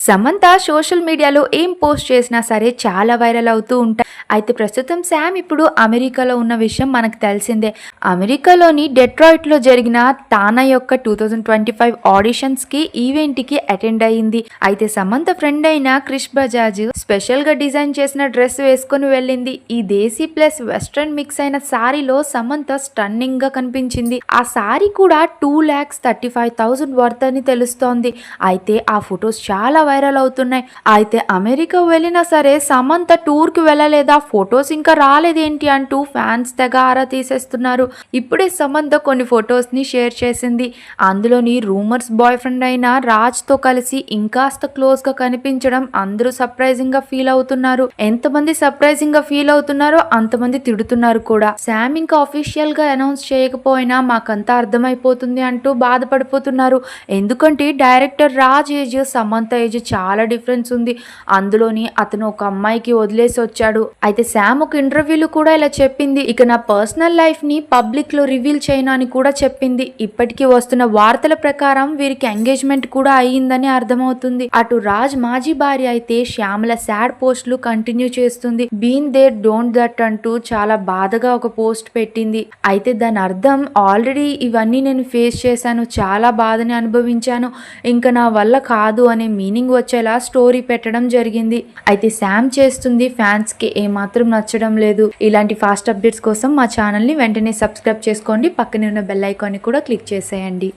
Samantha social మీడియాలో ఏం post చేసినా సరే చాలా వైరల్ అవుతూ ఉంటాయి అయితే ప్రస్తుతం శామ్ ఇప్పుడు అమెరికాలో ఉన్న విషయం మనకు తెలిసిందే. అమెరికాలోని డెట్రాయిట్లో జరిగిన తానా యొక్క టూ థౌజండ్ ట్వంటీ ఫైవ్ ఆడిషన్స్కి ఈవెంట్కి అటెండ్ అయ్యింది అయితే సమంత ఫ్రెండ్ అయిన క్రిష్ బజాజ్ స్పెషల్గా డిజైన్ చేసిన డ్రెస్ వేసుకొని వెళ్ళింది. ఈ దేశీ ప్లస్ వెస్ట్రన్ మిక్స్ అయిన సారీలో సమంత స్టన్నింగ్గా కనిపించింది. ఆ సారీ కూడా two lakhs thirty five thousand worth అని తెలుస్తోంది. అయితే ఆ ఫొటోస్ చాలా వైరల్ అవుతున్నాయి. అయితే అమెరికా వెళ్ళినా సరే సమంత టూర్కి వెళ్ళలేదా? ఫొటోస్ ఇంకా రాలేదేంటి అంటూ ఫ్యాన్స్ తెగ ఆరా తీసేస్తున్నారు. ఇప్పుడే సమంత కొన్ని ఫొటోస్ని షేర్ చేసింది. అందులోని రూమర్స్ బాయ్ ఫ్రెండ్ అయిన రాజ్తో కలిసి ఇంకాస్త క్లోజ్గా కనిపించడం అందరూ సర్ప్రైజింగ్గా ఫీల్ అవుతున్నారు. ఎంతమంది సర్ప్రైజింగ్గా ఫీల్ అవుతున్నారో అంతమంది తిడుతున్నారు కూడా. శామ్ ఇంకా అఫీషియల్గా అనౌన్స్ చేయకపోయినా మాకంతా అర్థమైపోతుంది అంటూ బాధపడిపోతున్నారు. ఎందుకంటే director Raj age Samantha age చాలా డిఫరెన్స్ ఉంది. అందులోని అతను ఒక అమ్మాయికి వదిలేసి వచ్చాడు. అయితే శామ్ ఒక ఇంటర్వ్యూలో కూడా ఇలా చెప్పింది. ఇక నా పర్సనల్ లైఫ్ని పబ్లిక్లో రివీల్ చేయను అని కూడా చెప్పింది. ఇప్పటికీ వస్తున్న వార్తల ప్రకారం వీరికి ఎంగేజ్మెంట్ కూడా అయ్యిందని అర్థమవుతుంది. అటు రాజ్ మాజీ భార్య అయితే శ్యామల సాడ్ పోస్టులు కంటిన్యూ చేస్తుంది. బీన్ దేర్ డోంట్ దట్ అంటూ చాలా బాధగా ఒక పోస్ట్ పెట్టింది. అయితే దాని అర్థం ఆల్రెడీ ఇవన్నీ నేను ఫేస్ చేశాను. చాలా బాధని అనుభవించాను. ఇంకా నా వల్ల కాదు అనే మీనింగ్ వచ్చేలా స్టోరీ పెట్టడం జరిగింది. అయితే శామ్ చేస్తుంది ఫ్యాన్స్కి ఏమాత్రం నచ్చడం లేదు. ఇలాంటి ఫాస్ట్ అప్డేట్స్ కోసం మా ఛానల్ని వెంటనే సబ్స్క్రైబ్ చేసుకోండి. పక్కనే ఉన్న బెల్ ఐకాన్ని కూడా క్లిక్ చేసేయండి.